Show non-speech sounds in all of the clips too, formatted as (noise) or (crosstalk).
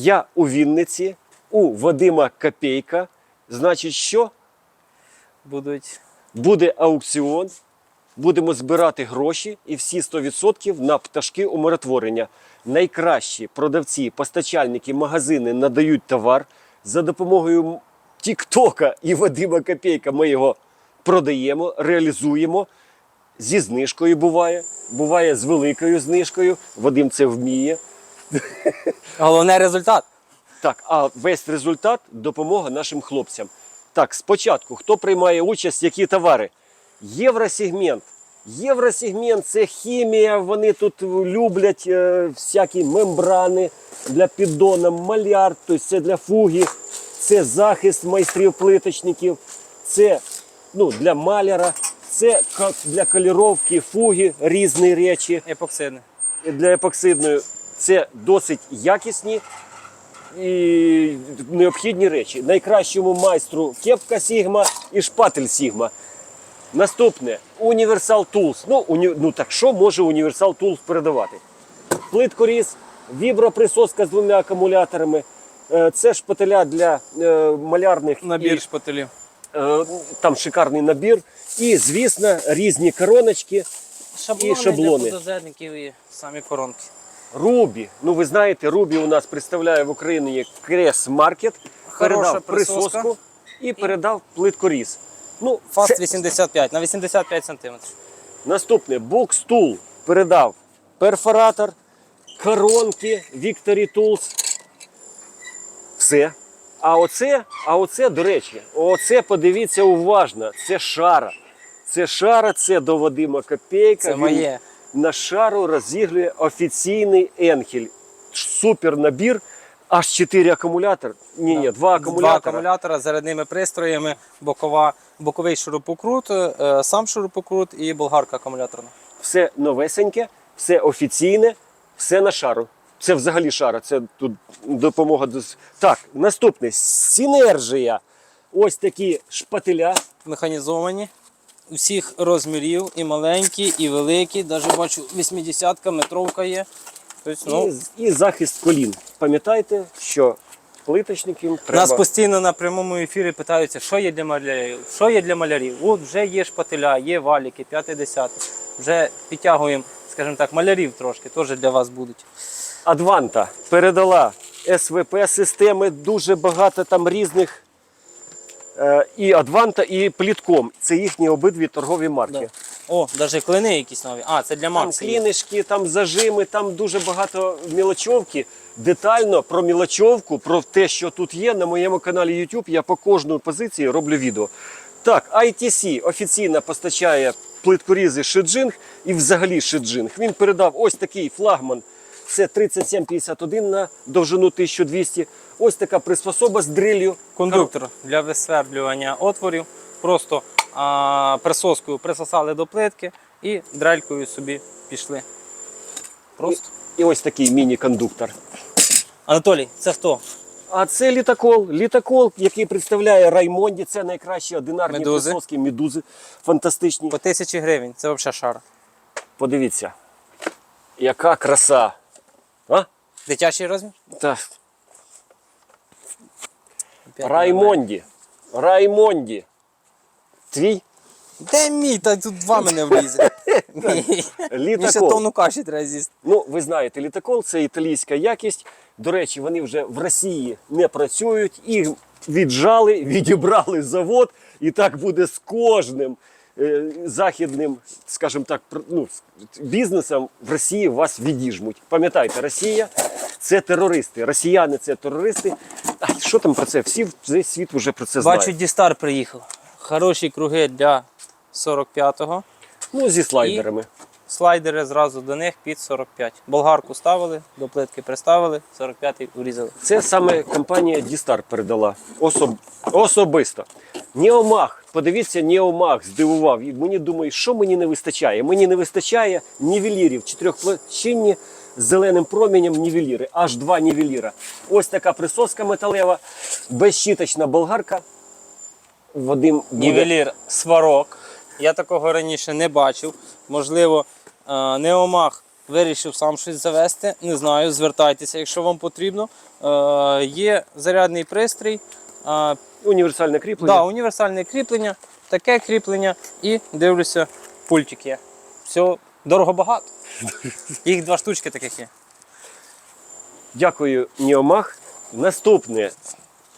Я у Вінниці, у Вадима Копейка. Значить, що? Будуть Буде аукціон, будемо збирати гроші і всі 100% на пташки умиротворення. Найкращі продавці, постачальники, магазини надають товар за допомогою Тіктока і Вадима Копейка. Ми його продаємо, реалізуємо. Зі знижкою буває, буває з великою знижкою. Вадим це вміє. Головний результат. Так, а весь результат допомога нашим хлопцям. Так, спочатку, хто приймає участь, які товари? Євросегмент. Євросегмент це хімія, вони тут люблять е, всякі мембрани для піддона, маляр, тобто це для фуги, це захист майстрів-плиточників, це ну, для маляра, це для кольоровки, фуги, різні речі Епоксидний. для епоксидної це досить якісні і необхідні речі. Найкращому майстру кепка Сігма і шпатель Сігма. Наступне Universal Tools. Ну, уні... ну так що може Universal Tools передавати? Плиткоріз, віброприсоска з двома акумуляторами. Е, Це шпателя для е, малярних Набір і, шпателів. е, там шикарний набір. І, звісно, різні короночки. Шаблони, шаблони. для і самі коронки. Рубі. Ну ви знаєте, Рубі у нас представляє в Україні Крес Маркет, передав присоску і передав плиткоріз. Ну, Фаст це... 85 на 85 сантиметрів. Наступне Tool передав перфоратор, коронки Victory Tools. Все. А оце, а оце, до речі, оце подивіться уважно. Це шара. Це шара, це до Вадима Копейка. Це моє. На шару розігрує офіційний енхель. Супер набір. Аж 4 акумулятори. Ні, ні, два Два акумулятора. акумулятора з зарядними пристроями, бокова, боковий шурупокрут, е, сам шурупокрут і болгарка акумуляторна. Все новесеньке, все офіційне, все на шару. Це взагалі шара. Це тут допомога. Так, наступне синержія. Ось такі шпателя. Механізовані усіх розмірів, і маленькі, і великі. Навіть бачу 80-ка, метровка є. Тобто, ну, і, і захист колін. Пам'ятайте, що плиточникам треба. Нас постійно на прямому ефірі питаються, що є для малярів. Що є для малярів? От вже є шпателя, є валіки, 5-10. Вже підтягуємо, скажімо так, малярів трошки, теж для вас будуть. Адванта передала СВП системи, дуже багато там різних. І Адванта, і Плітком. Це їхні обидві торгові марки. Да. О, навіть клини якісь нові. А, це для Там Макса. клінишки, там зажими, там дуже багато мілочовки. Детально про мілочовку, про те, що тут є, на моєму каналі YouTube я по кожної позиції роблю відео. Так, ITC офіційно постачає плиткорізи Шиджинг і взагалі Шиджинг. Він передав ось такий флагман. Це 3751 на довжину 1200. Ось така приспособа з дрилью. Кондуктор для висвердлювання отворів. Просто а, присоскою присосали до плитки і дрелькою собі пішли. Просто. І ось такий міні-кондуктор. Анатолій, це хто? А це літакол. Літакол, який представляє Раймонді. Це найкращі одинарні Медузи. присоски, медузи. Фантастичні. По тисячі гривень. Це взагалі шар. Подивіться, яка краса. А? Дитячий розмір? Та, П'ять Раймонді. Раймонді. Твій Де мій? Та тут два мене влізе. Мій. (laughs) Мені ще літакол. тонну каші треба з'їсти. Ну, ви знаєте, літакол це італійська якість. До речі, вони вже в Росії не працюють. Їх віджали, (laughs) відібрали завод, і так буде з кожним західним, скажімо так, ну, бізнесом в Росії вас відіжмуть. Пам'ятайте, Росія це терористи. Росіяни це терористи. А що там про це? Всі весь світ вже про це Бачу. Дістар приїхав. Хороші круги для 45-го. Ну, зі слайдерами. Слайдери зразу до них під 45. Болгарку ставили, до плитки приставили, 45-й урізали. Це саме компанія Дістар передала особ... особисто. Неомах, подивіться, Неомах здивував. І мені думаю, що мені не вистачає? Мені не вистачає нівелірів, чотирьохплощинні з зеленим промінням нівеліри. Аж два нівеліра. Ось така присоска металева, безщіточна болгарка. Вадим. Нівелір сварок. Я такого раніше не бачив. Можливо, е, Неомах вирішив сам щось завести. Не знаю, звертайтеся, якщо вам потрібно. Е, є зарядний пристрій, е, Універсальне кріплення. да, універсальне кріплення, таке кріплення і дивлюся, пультик є. Все дорого багато. (laughs) Їх два штучки таких є. Дякую, Ніомах. Наступне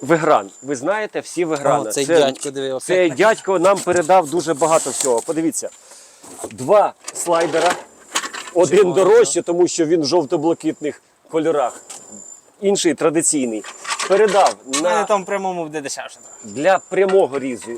Вигран. Ви знаєте всі Виграни. О, цей дядько, диви, Цей дядько нам передав дуже багато всього. Подивіться. Два слайдера. Один Чого? дорожче, тому що він в жовто-блакитних кольорах. Інший традиційний. Передав У мене там прямому буде дешевше. для прямого різу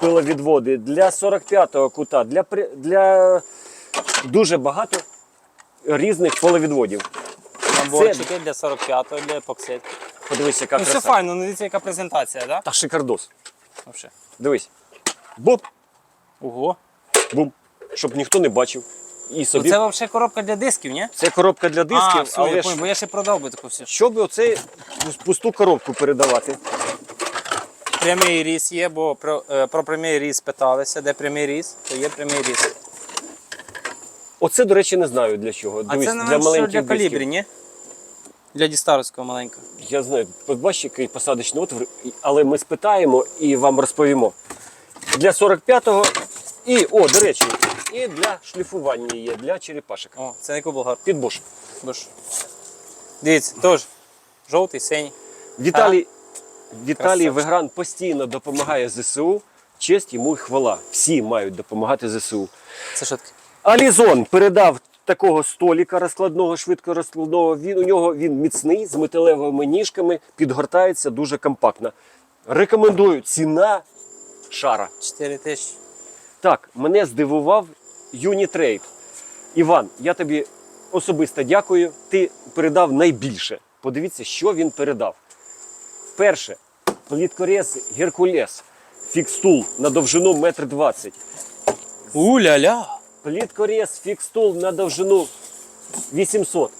пиловідводи, для 45-го кута, для, при- для дуже багато різних пиловідводів. Наборчики для 45-го, для епоксид. Подивись, яка Ну все краса. файно, ну дивіться, яка презентація, да? Та шикардос. Вообще. Дивись. Боп, Ого. бум. Щоб ніхто не бачив. І собі. це взагалі коробка для дисків, ні? Це коробка для дисків, а, все, але я ж, бо я ще продав би таку всю. щоб оцей пусту коробку передавати. Прямий різ є, бо про, е, про прямий різ питалися. Де прямий різ, то є прямий різ. Оце, до речі, не знаю для чого. А Дивись, це, для маленьких для дисків. калібрі, ні? Для дістаровського маленького. Я знаю, бачиш, який посадочний отвір, але ми спитаємо і вам розповімо. Для 45-го і, о, до речі, і для шліфування є, для черепашок. О, це не куболгар. Під. Бо ж. Дивіться, теж. Жовтий, синій. Віталій, Віталій Красавчик. Вегран постійно допомагає ЗСУ. Честь йому і хвала. Всі мають допомагати ЗСУ. Це що таке? Алізон передав такого століка розкладного, швидко розкладного. Він у нього він міцний з металевими ніжками, підгортається дуже компактно. Рекомендую. Ціна шара. 4 тисячі. Так, мене здивував Юнітрейд. Іван, я тобі особисто дякую. Ти передав найбільше. Подивіться, що він передав. Перше, пліткорез Геркулес. Фікстул на довжину 1,20 м. У-ля-ля. Пліткорез фікстул на довжину 800.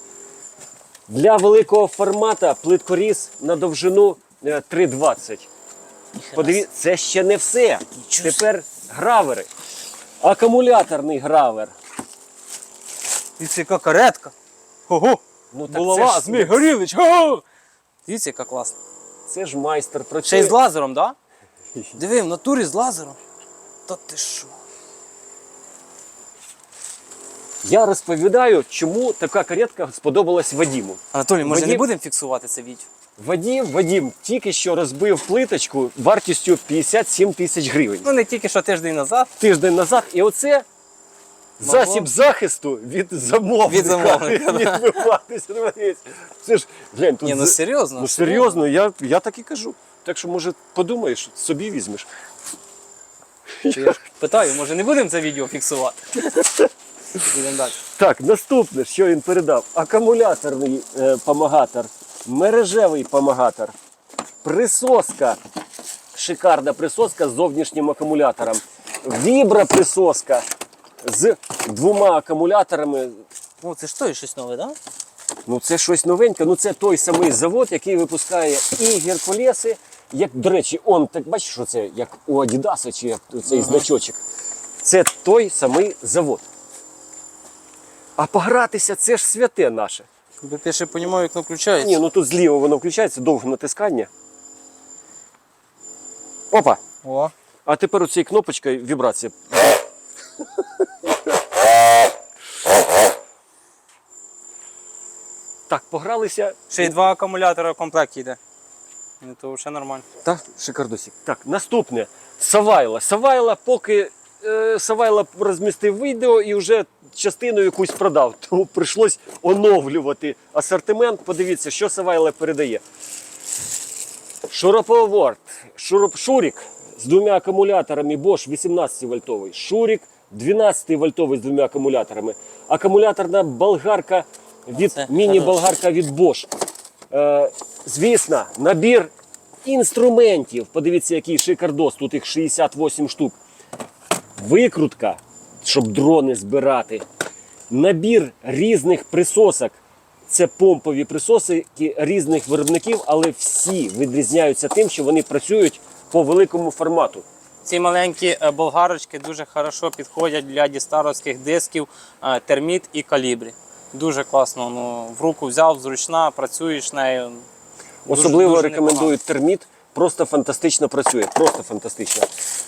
Для великого формата плиткоріз на довжину е, 3,20. Подивіться, це ще не все. Нічого Тепер гравери. Акумуляторний гравер. Дивіться, яка каретка. Ого. Ну, так Булава, це ж- Змій Горілич. Ого. Дивіться, яка класна. Це ж майстер про Ще й з лазером, так? Да? (laughs) Диви, в натурі з лазером. Та ти що? Я розповідаю, чому така каретка сподобалась Вадіму. Анатолій, може Вадим- не будемо фіксувати це відео? Вадім, Вадім тільки що розбив плиточку вартістю 57 тисяч гривень. Ну не тільки що тиждень назад. Тиждень назад. І оце Могло? засіб захисту від замовника. Від замовника, (laughs) да. Відбиватися. Це ж, глянь, тут Ні, ну серйозно. Ну серйозно, я, я так і кажу. Так що, може, подумаєш, собі візьмеш. Я ж питаю, може не будемо це відео фіксувати? Будемо далі. Так, наступне, що він передав: акумуляторний е, помагатор, мережевий помагатор, присоска, шикарна присоска з зовнішнім акумулятором, віброприсоска з двома акумуляторами. О, це ж той щось нове, так? Да? Ну це щось новеньке. Ну це той самий завод, який випускає і геркулеси. Як, до речі, он так бачиш, що це як у Адідаса чи як цей значочок. Це той самий завод. А погратися це ж святе наше. Бо ще розумію, як воно включається. Ні, ну тут зліва воно включається, довге натискання. Опа! О, А тепер оцією кнопочкою вібрація. Так, погралися. ще й два акумулятора в комплекті йде. Ну то вже нормально. Так, шикардосик. Так, наступне. Савайла. Савайла, поки е, Савайла розмістив відео і вже частину якусь продав. (laughs) Тому прийшлось оновлювати асортимент. Подивіться, що Савайла передає. Шуруповерт, шуруп, Шурік з двома акумуляторами Bosch 18 вольтовий. Шурік 12 вольтовий з двома акумуляторами. Акумуляторна болгарка від міні-болгарка від Bosch. Е, звісно, набір інструментів. Подивіться, який шикардос. Тут їх 68 штук. Викрутка, щоб дрони збирати. Набір різних присосок. Це помпові присоски різних виробників, але всі відрізняються тим, що вони працюють по великому формату. Ці маленькі е, болгарочки дуже хорошо підходять для дістаровських дисків е, терміт і калібрі. Дуже класно. Ну, в руку взяв, зручна, працюєш нею. Дуже- Особливо дуже рекомендую терміт. Просто фантастично працює. Просто фантастично.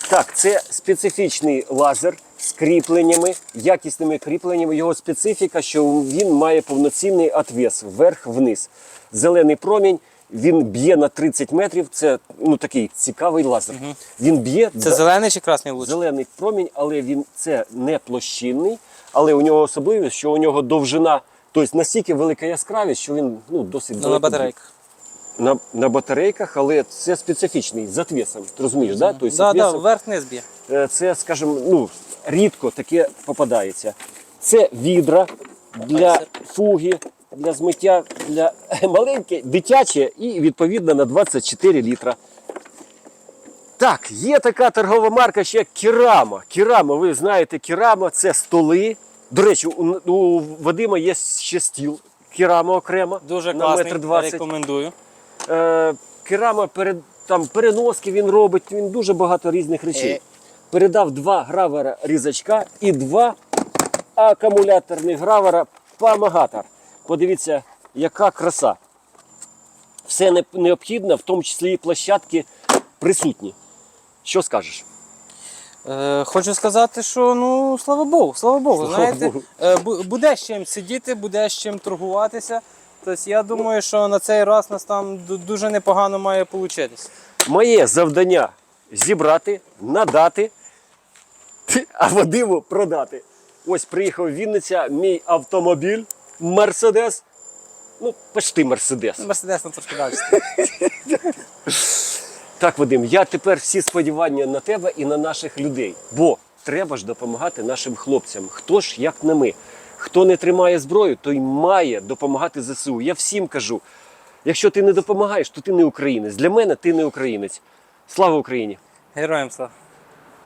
Так, це специфічний лазер з кріпленнями, якісними кріпленнями. Його специфіка, що він має повноцінний отвес вверх-вниз. Зелений промінь. Він б'є на 30 метрів. Це ну такий цікавий лазер. Він б'є Це да- зелений чи красний луч? зелений промінь, але він це не площинний, але у нього особливість, що у нього довжина, тобто настільки велика яскравість, що він ну, досить Ну, на батарейках. на, на батарейках, але це специфічний з отвесом. Ти розумієш, да? Тобто, Да, да, отвесом, вверх-вниз б'є. е, це, скажімо, ну, рідко таке попадається. Це відра для фуги, для змиття, для (laughs) маленьке, дитяче і відповідно на 24 літра. Так, є така торгова марка ще Керама. Керама, ви знаєте, Керама це столи. До речі, у, у Вадима є ще стіл Керама окремо. Дуже на класний, метр двадцять. рекомендую. Е, керама перед, там, переноски він робить, він дуже багато різних речей. Передав два гравера різачка і два акумуляторних гравера Памагатор. Подивіться, яка краса. Все необхідне, в тому числі і площадки присутні. Що скажеш? Е, хочу сказати, що ну слава Богу, слава Богу. Слава знаєте, Богу. Е, буде з чим сидіти, буде з чим торгуватися. Тобто я думаю, що на цей раз нас там дуже непогано має вийти. Моє завдання зібрати, надати, (laughs) а Вадиму продати. Ось приїхав Вінниця, мій автомобіль Мерседес. Ну, почти Мерседес. Мерседес на трошки далі. (laughs) Так, Вадим, я тепер всі сподівання на тебе і на наших людей. Бо треба ж допомагати нашим хлопцям. Хто ж як не ми? Хто не тримає зброю, той має допомагати ЗСУ. Я всім кажу: якщо ти не допомагаєш, то ти не українець. Для мене ти не українець. Слава Україні! Героям слава.